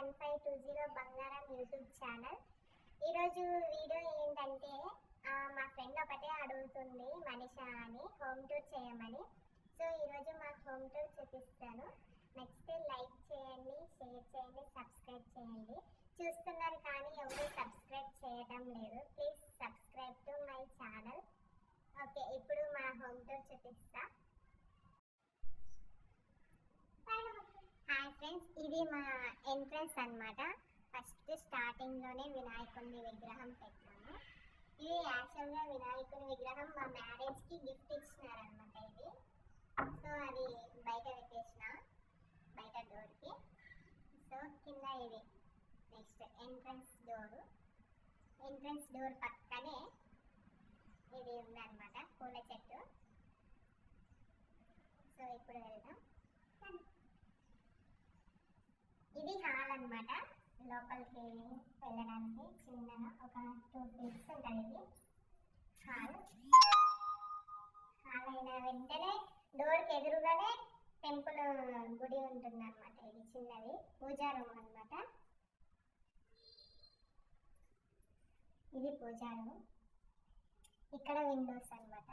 One five two zero బంగారం YouTube channel. ఈరోజు video ఏంటంటే మా ఫ్రెండ్ ఒకటే అడుగుతుంది మనిష అని హోమ్ టూర్ చేయమని. సో ఈరోజు మా హోమ్ టూర్ చూపిస్తాను. నచ్చితే లైక్ చేయండి షేర్ చేయండి సబ్స్క్రైబ్ చేయండి. చూస్తున్నారు కానీ ఎవరు సబ్స్క్రైబ్ చేయడం లేదు. Please subscribe to my channel. Okay ఇప్పుడు మా హోమ్ టూర్ చూపిస్తా. హాయ్ ఫ్రెండ్స్ ఇది మా డిఫరెన్స్ అనమాట ఫస్ట్ స్టార్టింగ్లోనే వినాయకుడిని విగ్రహం పెట్టాము. ఇది యాక్చువల్గా వినాయకుని విగ్రహం మా మ్యారేజ్కి గిఫ్ట్ ఇచ్చినారనమాట ఇది. సో అది బయట పెట్టేసిన బయట డోర్కి సో కింద ఇది next entrance door entrance door పక్కనే ఇది ఉందన్నమాట పూల చెట్టు. సో ఇప్పుడు వెళ్దాం. ఇది హాల్ అన్నమాట లోపలికి వెళ్ళడానికి చిన్నగా ఒక టూ ఫీట్స్ ఉంటుంది ఇది. హాల్. హాల్ అయిన వెంటనే డోర్కి ఎదురుగానే టెంపుల్ గుడి ఉంటుంది అనమాట ఇది చిన్నది. పూజా రూమ్ అనమాట ఇది పూజా రూమ్. ఇక్కడ విండోస్ అనమాట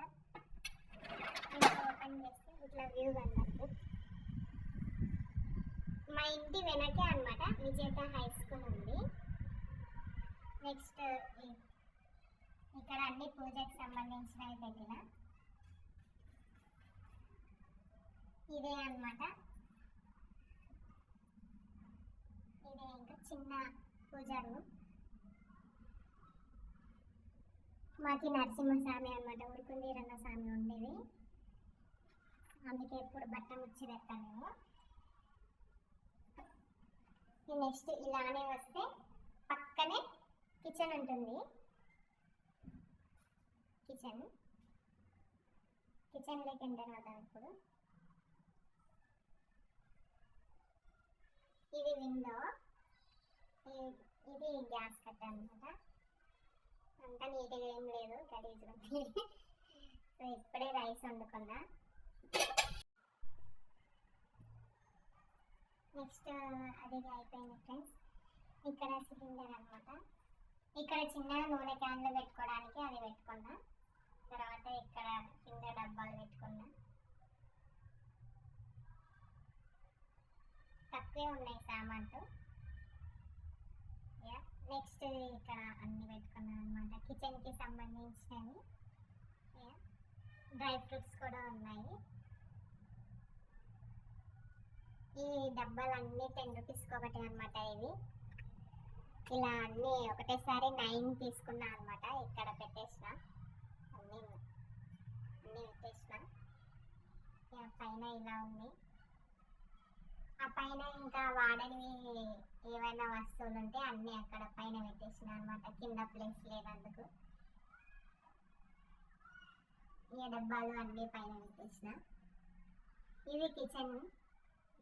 ఓపెన్ చేస్తే ఇట్లా వ్యూ కనబడుతుంది మా ఇంటి వెనకే అన్నమాట. విజేత హై స్కూల్ ఉంది. నెక్స్ట్ ఇక్కడ అన్ని పూజకి సంబంధించినవి పెట్టిన. ఇదే అన్నమాట. ఇదే ఇంకా చిన్న పూజ రూమ్ మాకి నరసింహస్వామి అనమాట ఉడుకుంది రంగ స్వామి ఉండేది. అందుకే ఎప్పుడు బట్ట ముచ్చి నెక్స్ట్ ఇలానే వస్తే పక్కనే కిచెన్ ఉంటుంది. కిచెన్. కిచెన్లోకి ఎంటర్ అవుతాం ఇప్పుడు. ఇది విండో. ఇది గ్యాస్ కట్ట అనమాట అంతా నీట్గా ఏం లేదు గలీజ్గా సో ఇప్పుడే రైస్ వండుకున్నా. నెక్స్ట్ అది అయిపోయింది ఫ్రెండ్స్. ఇక్కడ సిలిండర్ అనమాట ఇక్కడ చిన్న నూనె క్యాన్లు పెట్టుకోవడానికి అది పెట్టుకున్నా. తర్వాత ఇక్కడ కింద డబ్బాలు పెట్టుకున్నా. తక్కువే ఉన్నాయి సామాన్లు. నెక్స్ట్ ఇక్కడ అన్ని పెట్టుకున్నాను అనమాట కిచెన్కి సంబంధించినవి. డ్రై ఫ్రూట్స్ కూడా ఉన్నాయి. ఈ డబ్బాలన్నీ టెన్ రూపీస్కి ఒకటి అనమాట ఇవి. ఇలా అన్నీ ఒకటేసారి నైన్ తీసుకున్నా అనమాట ఇక్కడ పెట్టేసిన. అన్నీ అన్నీ పెట్టేసిన. పైన ఇలా ఉంది. ఆ పైన ఇంకా వాడని ఏవైనా వస్తువులు ఉంటే అన్నీ అక్కడ పైన పెట్టేసిన అనమాట కింద ప్లేస్ లేనందుకు. ఈ డబ్బాలు అన్నీ పైన పెట్టేసిన. ఇది కిచెన్.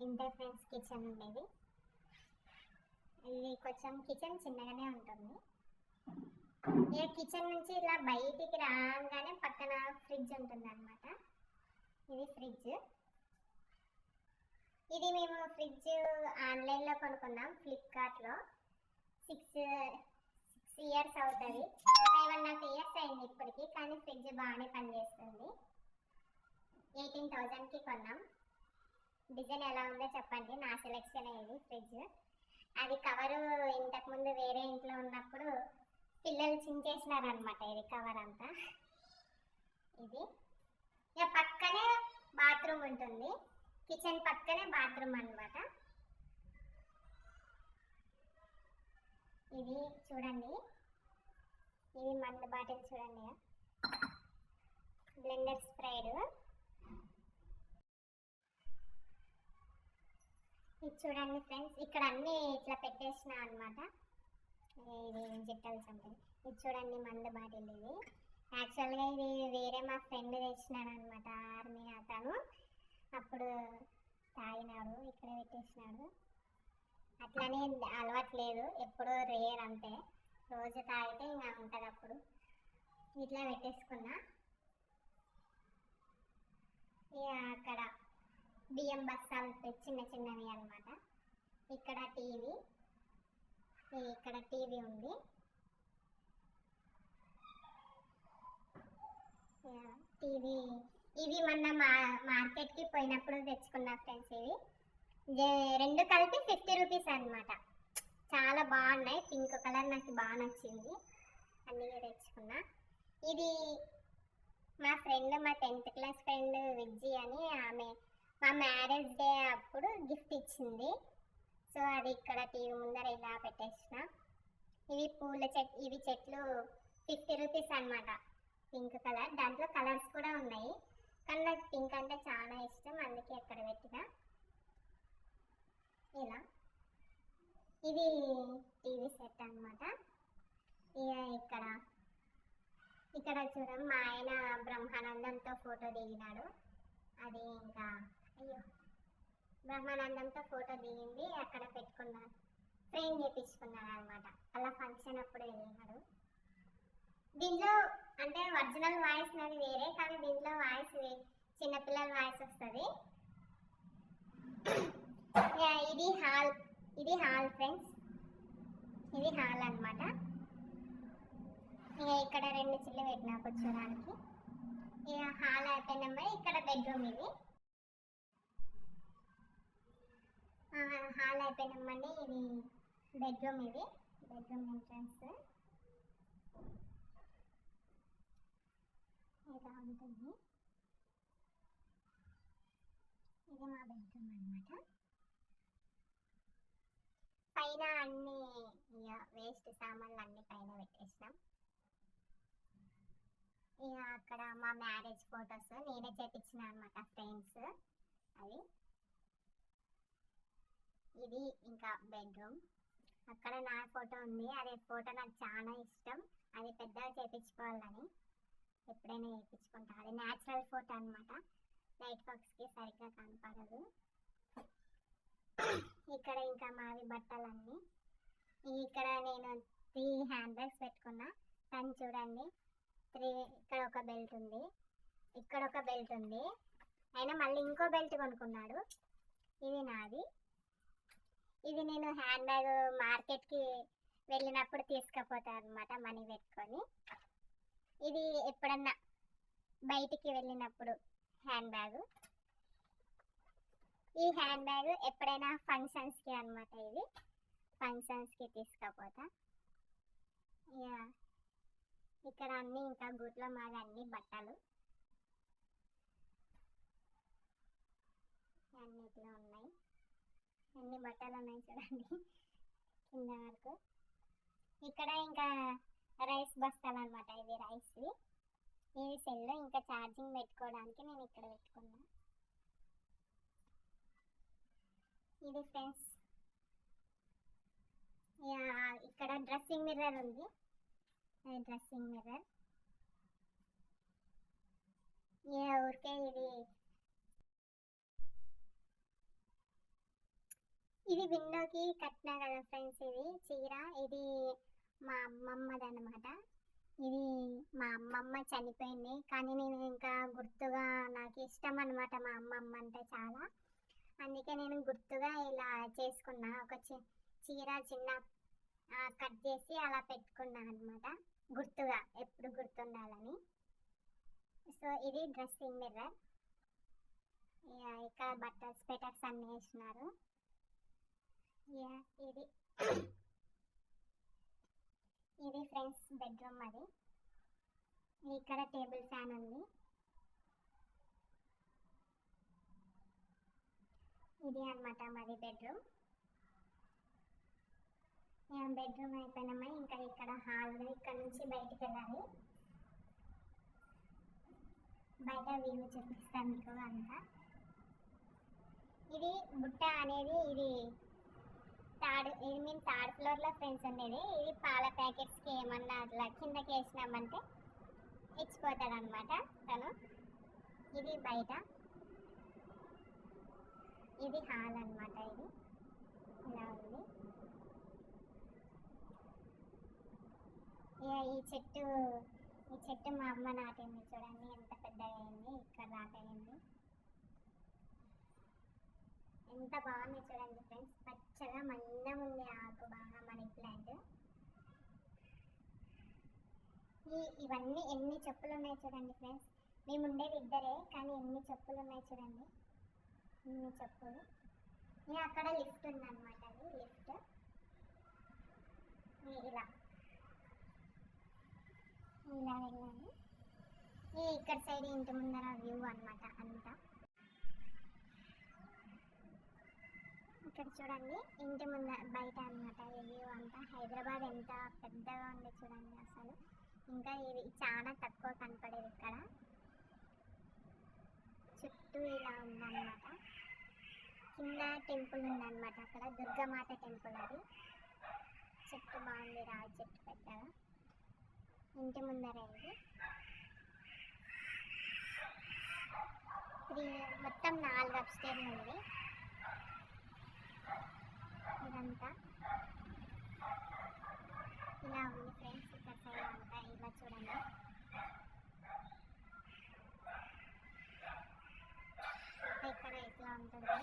ఇంటర్ఫ్రెండ్స్ కిచెన్ ఉండేది. ఇది కొంచెం కిచెన్ చిన్నగానే ఉంటుంది. ఇక కిచెన్ నుంచి ఇలా బయటికి రాగానే పక్కన ఫ్రిడ్జ్ ఉంటుంది అనమాట ఇది ఫ్రిడ్జ్. ఇది మేము ఫ్రిడ్జ్ ఆన్లైన్లో కొనుక్కున్నాం ఫ్లిప్కార్ట్లో. సిక్స్ సిక్స్ ఇయర్స్ అవుతుంది. ఫైవ్ అండ్ హాఫ్ ఇయర్స్ అయింది ఇప్పటికి కానీ ఫ్రిడ్జ్ బాగానే పనిచేస్తుంది. ఎయిటీన్ థౌజండ్కి కొన్నాం. డిజైన్ ఎలా ఉందో చెప్పండి. నా సెలెక్షన్ ఇది ఫ్రిడ్జ్. అది కవరు ఇంతకుముందు వేరే ఇంట్లో ఉన్నప్పుడు పిల్లలు చించేసినారనమాట ఇది కవర్ అంతా. ఇది. ఇక పక్కనే బాత్రూమ్ ఉంటుంది. కిచెన్ పక్కనే బాత్రూమ్ అన్నమాట. ఇది చూడండి. ఇది మందు బాటిల్ చూడండి. బ్లెండర్ స్ప్రైడ్. ఇది చూడండి ఫ్రెండ్స్ ఇక్కడ అన్ని ఇట్లా పెట్టేసిన అనమాట ఇది జిట్టల్ సంథింగ్ ఇది చూడండి మందు బాటిల్ ఇది. యాక్చువల్గా ఇది వేరే మా ఫ్రెండ్ తెచ్చినాడు అనమాట ఆర్మీ అతను. అప్పుడు తాగినాడు ఇక్కడ పెట్టేసినాడు. అట్లనే అలవాట్లేదు ఎప్పుడు రేర్ అంతే. రోజు తాగితే ఇంకా ఉంటుంది అప్పుడు. ఇట్లా పెట్టేసుకున్నా. ఇక అక్కడ బియ్యం బస్తాలు చిన్న చిన్నవి అన్నమాట. ఇక్కడ టీవీ ఇక్కడ టీవీ ఉంది. టీవీ ఇవి మొన్న మా మార్కెట్కి పోయినప్పుడు తెచ్చుకున్నా ఫ్రెండ్స్ ఇవి. రెండు కలిపి ఫిఫ్టీ రూపీస్ అన్నమాట. చాలా బాగున్నాయి పింక్ కలర్ నాకు బాగా నచ్చింది. అందుకే తెచ్చుకున్నా. ఇది మా ఫ్రెండ్ మా టెన్త్ క్లాస్ ఫ్రెండ్ విజ్జి అని ఆమె మా మ్యారేజ్ డే అప్పుడు గిఫ్ట్ ఇచ్చింది. సో అది ఇక్కడ టీవీ ముందర ఇలా పెట్టేసిన. ఇవి పూల చెట్ ఇవి చెట్లు ఫిఫ్టీ రూపీస్ అన్నమాట. పింక్ కలర్ దాంట్లో కలర్స్ కూడా ఉన్నాయి. కానీ నాకు పింక్ అంటే చాలా ఇష్టం అందుకే అక్కడ పెట్టిన. ఇలా. ఇది టీవీ సెట్ అన్నమాట. ఇక ఇక్కడ ఇక్కడ చూడం మా ఆయన బ్రహ్మానందంతో ఫోటో దిగినాడు. అది ఇంకా అయ్యో. బ్రహ్మానందంతో ఫోటో దిగింది అక్కడ పెట్టుకున్నాను ఫ్రేమ్ చేపించుకున్నాను అనమాట అలా ఫంక్షన్ అప్పుడు వెళ్ళినాడు దీంట్లో అంటే ఒరిజినల్ వాయిస్ నాది వేరే కానీ దీంట్లో వాయిస్ చిన్నపిల్లల వాయిస్ వస్తుంది. ఇది హాల్ ఇది హాల్ ఫ్రెండ్స్ ఇది హాల్ అన్నమాట. ఇక ఇక్కడ రెండు చిల్లు పెట్టినా కూర్చోడానికి. ఇక హాల్ అయిపోయినామా ఇక్కడ బెడ్రూమ్ ఇది ఆ, హాల్ అయిపోయినామండి ఇది బెడ్రూమ్ ఇది. Bedroom entrance. ఇలా ఉంటుంది. ఇది మా బెడ్రూమ్ అన్నమాట. పైన అన్ని వేస్ట్ సామాన్లు అన్ని పైన పెట్టేసినాం. ఇక అక్కడ మా మ్యారేజ్ ఫొటోస్ నేనే చేపించిన అనమాట ఫ్రెండ్స్ అవి. ఇది ఇంకా బెడ్రూమ్ అక్కడ నా ఫోటో ఉంది. అదే ఫోటో నాకు చాలా ఇష్టం. అది పెద్దగా చేపించుకోవాలని ఎప్పుడైనా చేయించుకుంటా అది న్యాచురల్ ఫోటో అనమాట లైట్ బాక్స్కి సరిగ్గా కనపడదు. ఇక్కడ ఇంకా మావి బట్టలన్నీ. ఇక్కడ నేను త్రీ హ్యాండ్ బ్యాగ్స్ పెట్టుకున్నా. తను చూడండి. త్రీ ఇక్కడ ఒక బెల్ట్ ఉంది. ఇక్కడ ఒక బెల్ట్ ఉంది. అయినా మళ్ళీ ఇంకో బెల్ట్ కొనుక్కున్నాడు. ఇది నాది. ఇది నేను హ్యాండ్ బ్యాగ్ మార్కెట్కి వెళ్ళినప్పుడు తీసుకుపోతాను అనమాట మనీ పెట్టుకొని. ఇది ఎప్పుడన్నా బయటికి వెళ్ళినప్పుడు హ్యాండ్ బ్యాగ్ ఈ హ్యాండ్ బ్యాగ్ ఎప్పుడైనా ఫంక్షన్స్కి అనమాట ఇది. ఫంక్షన్స్కి తీసుకుపోతా. ఇక్కడ అన్ని ఇంకా గుట్లో మాది అన్ని బట్టలు. అన్నిట్లో ఉన్నాయి. అన్ని బట్టలు ఉన్నాయి చూడండి. కింద వరకు. ఇక్కడ ఇంకా రైస్ బస్తాలు అనమాట ఇవి రైస్వి ఇది సెల్ ఇంకా ఛార్జింగ్ పెట్టుకోవడానికి నేను ఇక్కడ పెట్టుకున్నా. ఇది ఫ్రెండ్స్. ఇక్కడ డ్రెస్సింగ్ మిర్రర్ ఉంది. అది డ్రెస్సింగ్ మిర్రర్. ఊరికే ఇది ఇది విండోకి కట్టినా కదా ఫ్రెండ్స్ ఇది. చీర ఇది మా అమ్మమ్మది అనమాట ఇది మా అమ్మమ్మ చనిపోయింది. కానీ నేను ఇంకా గుర్తుగా నాకు ఇష్టం అనమాట మా అమ్మమ్మ అంటే చాలా. అందుకే నేను గుర్తుగా ఇలా చేసుకున్నా. ఒక చి- చీర చిన్న కట్ చేసి అలా పెట్టుకున్నా అనమాట గుర్తుగా ఎప్పుడు గుర్తుండాలని. సో ఇది డ్రెస్సింగ్ మిర్రర్. ఇక్కడ బట్టర్స్ స్పెటర్స్ అన్నీ వేసినారు. ఇది. ఇది ఫ్రెండ్స్ బెడ్రూమ్ అది. ఇక్కడ టేబుల్ ఫ్యాన్ ఉంది. ఇది అన్నమాట మాది బెడ్రూమ్. బెడ్రూమ్ అయిపోయినామా? ఇంకా ఇక్కడ హాల్ ఇక్కడ నుంచి బయటికి వెళ్ళాలి. బయట వ్యూ చూపిస్తాను మీకు అంతా. ఇది బుట్ట అనేది ఇది థర్డ్ ఇది మేము థర్డ్ ఫ్లోర్లో ఫ్రెండ్స్ ఉండేది ఇది పాల ప్యాకెట్స్కి ఏమన్నా అట్లా కిందకి వేసినామంటే ఇచ్చిపోతాడు అనమాట తను. ఇది బయట. ఇది హాల్ అన్నమాట ఇది. ఇలా ఉంది. ఈ చెట్టు ఈ చెట్టు మా అమ్మ నాటింది చూడండి ఎంత పెద్దగా అయింది ఇక్కడ దాకా అయింది. ఎంత బాగుంది చూడండి ఫ్రెండ్స్. పచ్చగా మందం ఉంది ఆకు బాగా మనీ ప్లాంట్ ఈ ఇవన్నీ ఎన్ని చెప్పులు ఉన్నాయి చూడండి ఫ్రెండ్స్. మేము ఉండేది ఇద్దరే కానీ ఎన్ని చెప్పులు ఉన్నాయి చూడండి. ఎన్ని చెప్పులు? నేను అక్కడ లిఫ్ట్ ఉందన్నమాట అది లిఫ్ట్. ఇలా. ఇలా వెళ్ళాను. ఇక్కడ సైడ్ ఇంటి ముందర వ్యూ అనమాట అంతా. ఇక్కడ చూడండి ఇంటి ముంద బయట అన్నమాట. వ్యూ అంతా హైదరాబాద్ ఎంత పెద్దగా ఉంది చూడండి అసలు. ఇంకా ఇది చాలా తక్కువ కనపడేది ఇక్కడ. చుట్టూ ఇలా ఉందన్నమాట. కింద టెంపుల్ ఉందన్నమాట అక్కడ. దుర్గామాత టెంపుల్ అది. చెట్టు బాగుంది రావి చెట్టు పెద్దగా. ఇంటి ముందర ఇది. త్రీ మొత్తం నాలుగు అప్స్టేర్లు ఉంది. ఇదంతా ఇలా ఉంది ఫ్రెండ్స్ ఇక్కడ సైడ్ అంతా ఇలా చూడండి. ఇక్కడ ఇట్లా ఉంటుంది?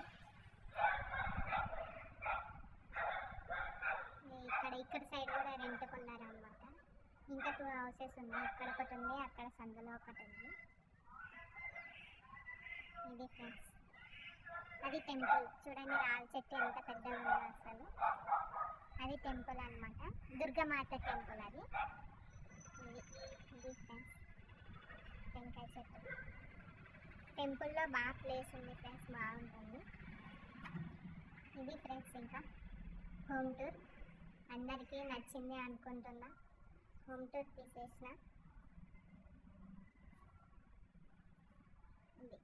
ఇక్కడ ఇక్కడ సైడ్ కూడా రెంట్ కొన్నారు అనమాట ఇంకా టూ హౌసెస్ ఉన్నాయి. ఇక్కడ ఒకటి ఉంది అక్కడ సందులో ఒకటి ఉంది. ఇది ఫ్రెండ్స్. అది టెంపుల్. చూడండి రాళ్ళ చెట్టు ఎంత పెద్దగా ఉందో అసలు. అది టెంపుల్ అన్నమాట. దుర్గమాత టెంపుల్ అది. ఇది ఫ్రెండ్స్ టెంకాయ చెట్టు. టెంపుల్లో బాగా ప్లేస్ ఉంది ఫ్రెండ్స్ బాగుంటుంది. ఇది ఫ్రెండ్స్ ఇంకా. హోమ్ టూర్ అందరికీ నచ్చింది అనుకుంటున్నా. హోమ్ టూర్ తీసేసిన ఇది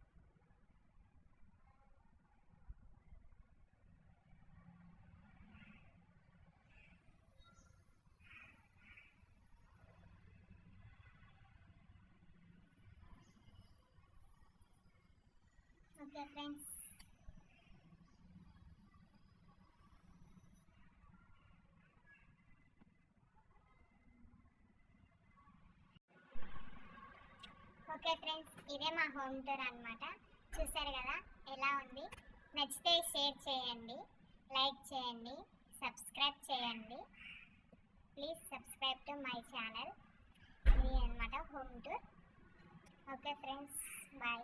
ఓకే ఫ్రెండ్స్ ఓకే ఫ్రెండ్స్ ఇదే మా హోమ్ టూర్ అనమాట చూసారు కదా? ఎలా ఉంది? నచ్చితే షేర్ చేయండి. లైక్ చేయండి. సబ్స్క్రైబ్ చేయండి. Please subscribe to my channel ఇది అనమాట home tour okay friends bye